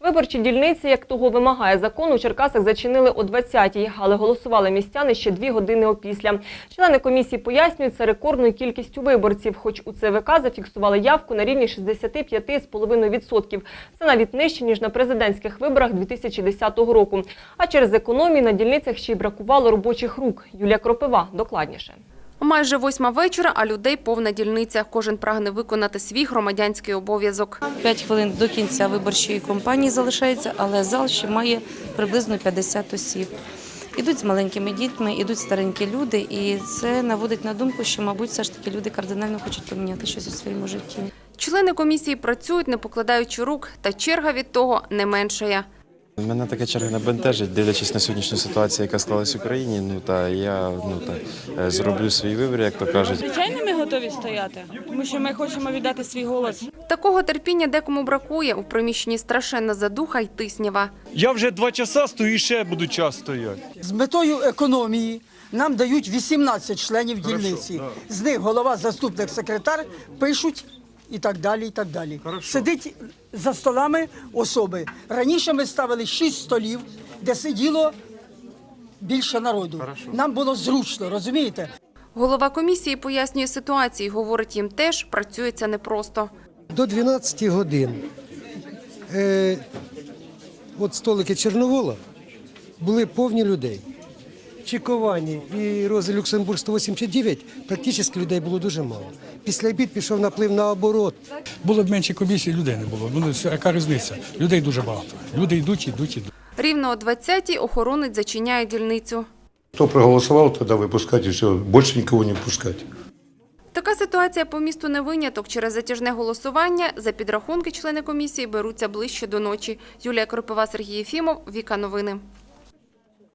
Виборчі дільниці, як того вимагає закон, у Черкасах зачинили о 20-й, але голосували містяни ще дві години опісля. Члени комісії пояснюють, це рекордною кількістю виборців, хоч у ЦВК зафіксували явку на рівні 65,5%. Це навіть нижче, ніж на президентських виборах 2010 року. А через економію на дільницях ще й бракувало робочих рук. Юлія Кропива докладніше. Майже восьма вечора, а людей повна дільниця. Кожен прагне виконати свій громадянський обов'язок. П'ять хвилин до кінця виборчої кампанії залишається, але зал ще має приблизно 50 осіб. Ідуть з маленькими дітьми, ідуть старенькі люди, і це наводить на думку, що, мабуть, все ж таки люди кардинально хочуть поміняти щось у своєму житті. Члени комісії працюють, не покладаючи рук, та черга від того не меншає. Мене така черга не бентежить, дивлячись на сьогоднішню ситуацію, яка склалась в Україні. Ну та я ну та е, зроблю свій вибір, як то кажуть. Звичайно, ми готові стояти, тому що ми хочемо віддати свій голос. Такого терпіння декому бракує. У приміщенні страшенна задуха й тиснява. Я вже два часа стою і ще буду час стояти. З метою економії нам дають 18 членів дільниці. З них голова, заступник, секретар пишуть і так далі. і так далі. Сидить за столами особи. Раніше ми ставили 6 столів, де сиділо більше народу. Нам було зручно, розумієте? Голова комісії пояснює ситуацію. Говорить, їм теж працюється непросто. До 12 годин. Е, от столики Чорновола були повні людей. Чековані і Рози Люксембург 189 практично людей було дуже мало. Після обід пішов наплив наоборот. Було б менше комісій, людей не було. Ну, яка різниця? Людей дуже багато. Люди йдуть, йдуть, йдуть. Рівно о 20-й охоронець зачиняє дільницю. Кто проголосовал, тогда выпускать и все. Больше никого не пускать. Така ситуація по місту не виняток. Через затяжне голосування за підрахунки члени комісії беруться ближче до ночі. Юлія Кропива, Сергій Єфімов, Віка Новини.